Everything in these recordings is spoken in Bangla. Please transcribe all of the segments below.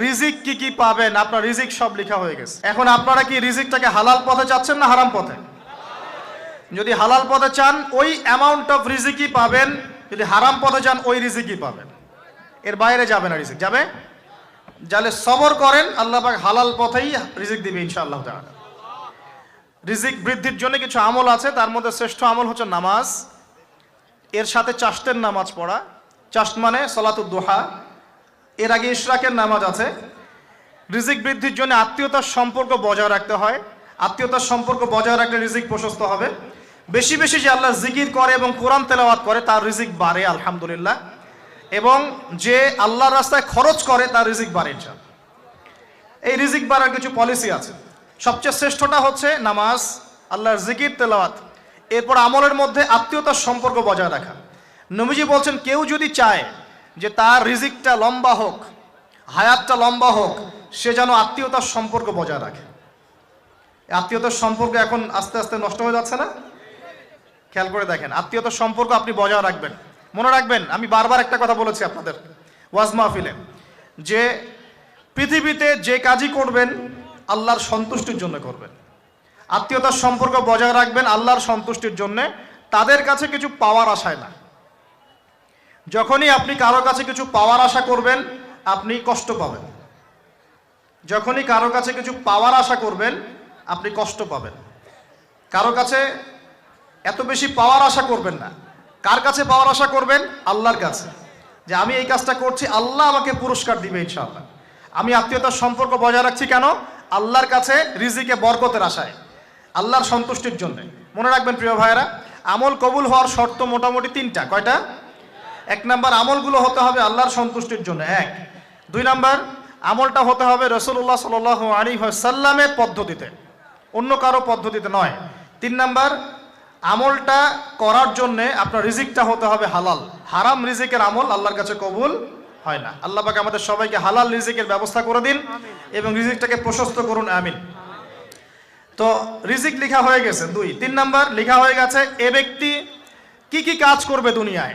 রিজিক কি কি পাবেন? আপনার রিজিক সব লেখা হয়ে গেছে। এখন আপনারা কি রিজিকটাকে হালাল পথে চাচ্ছেন না হারাম পথে? যদি হালাল পথে চান, ওই অ্যামাউন্ট অফ রিজিকই পাবেন। যদি হারাম পথে চান, ওই রিজিকই পাবেন। এর বাইরে যাবে না রিজিক। যাবে? যাহলে সবর করেন, আল্লাহ পাক হালাল পথেই রিজিক দিবে ইনশাআল্লাহ তাআলা। রিজিক বৃদ্ধির জন্য কিছু আমল আছে, তার মধ্যে শ্রেষ্ঠ আমল হচ্ছে নামাজ। এর সাথে চাষতের নামাজ পড়া। চাষ্ট মানে সলাতুদ দোহা। এর আগে ইশরাকের নামাজ আছে। রিজিক বৃদ্ধির জন্য আত্মীয়তার সম্পর্ক বজায় রাখতে হয়। আত্মীয়তার সম্পর্ক বজায় রাখলে রিজিক প্রশস্ত হবে। বেশি বেশি যে আল্লাহ জিকির করে এবং কোরআন তেলাওয়াত করে, তার রিজিক বাড়ে, আলহামদুলিল্লাহ। এবং যে আল্লাহর রাস্তায় খরচ করে, তার রিজিক বাড়ে। এই রিজিক বাড়ার কিছু পলিসি আছে। সবচেয়ে শ্রেষ্ঠটা হচ্ছে নামাজ, আল্লাহর জিকির, তেলাওয়াত। এরপর আমলের মধ্যে আত্মীয়তার সম্পর্ক বজায় রাখা। নবীজি বলছেন, কেউ যদি চায় যে তার রিজিকটা লম্বা হোক, হায়াতটা লম্বা হোক, সে যেন আত্মীয়তার সম্পর্ক বজায় রাখে। আত্মীয়তার সম্পর্ক এখন আস্তে আস্তে নষ্ট হয়ে যাচ্ছে না? খেয়াল করে দেখেন, আত্মীয়তার সম্পর্ক আপনি বজায় রাখবেন। মনে রাখবেন, আমি বারবার একটা কথা বলেছি আপনাদের ওয়াজ মাহফিলে, যে পৃথিবীতে যে কাজই করবেন, আল্লাহর সন্তুষ্টির জন্য করবেন। আত্মীয়তার সম্পর্ক বজায় রাখবেন, আল্লাহর সন্তুষ্টির জন্য। তাদের কাছে কিছু পাওয়ার আশায় না। যখনই আপনি কারও কাছে কিছু পাওয়ার আশা করবেন, আপনি কষ্ট পাবেন। যখনই কারও কাছে কিছু পাওয়ার আশা করবেন, আপনি কষ্ট পাবেন। কারও কাছে এত বেশি পাওয়ার আশা করবেন না। কার কাছে পাওয়ার আশা করবেন? আল্লাহর কাছে। যে আমি এই কাজটা করছি, আল্লাহ আমাকে পুরস্কার দিবে ইনশাআল্লাহ। আমি আত্মীয়তার সম্পর্ক বজায় রাখছি কেন? আল্লাহর কাছে রিজিকে বরকতের আশায়। আল্লাহর সন্তুষ্টির জন্য। মনে রাখবেন প্রিয় ভাইয়েরা, আমল কবুল হওয়ার শর্ত মোটামুটি তিনটা। কয়টা? এক নাম্বার আমলগুলো হতে হবে আল্লাহর সন্তুষ্টির জন্য, এক। দুই নাম্বার, আমলটা হতে হবে রসুল্লাহ সাল আলী সাল্লামের পদ্ধতিতে, অন্য কারও পদ্ধতিতে নয়। তিন নাম্বার, আমলটা করার জন্যে আপনার রিজিকটা হতে হবে হালাল। হারাম রিজিকের আমল আল্লাহর কাছে কবুল হয় না। আল্লাহ পাক আমাদের সবাইকে হালাল রিজিকের ব্যবস্থা করে দিন এবং রিজিকটাকে প্রশস্ত করুন, আমিন। তো রিজিক লিখা হয়ে গেছে, দুই। তিন নাম্বার, লিখা হয়ে গেছে, এ ব্যক্তি কি কি কাজ করবে দুনিয়ায়?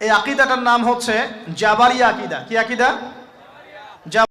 এই আকিদাটার নাম হচ্ছে জাবারিয়া আকিদা। কি আকিদা?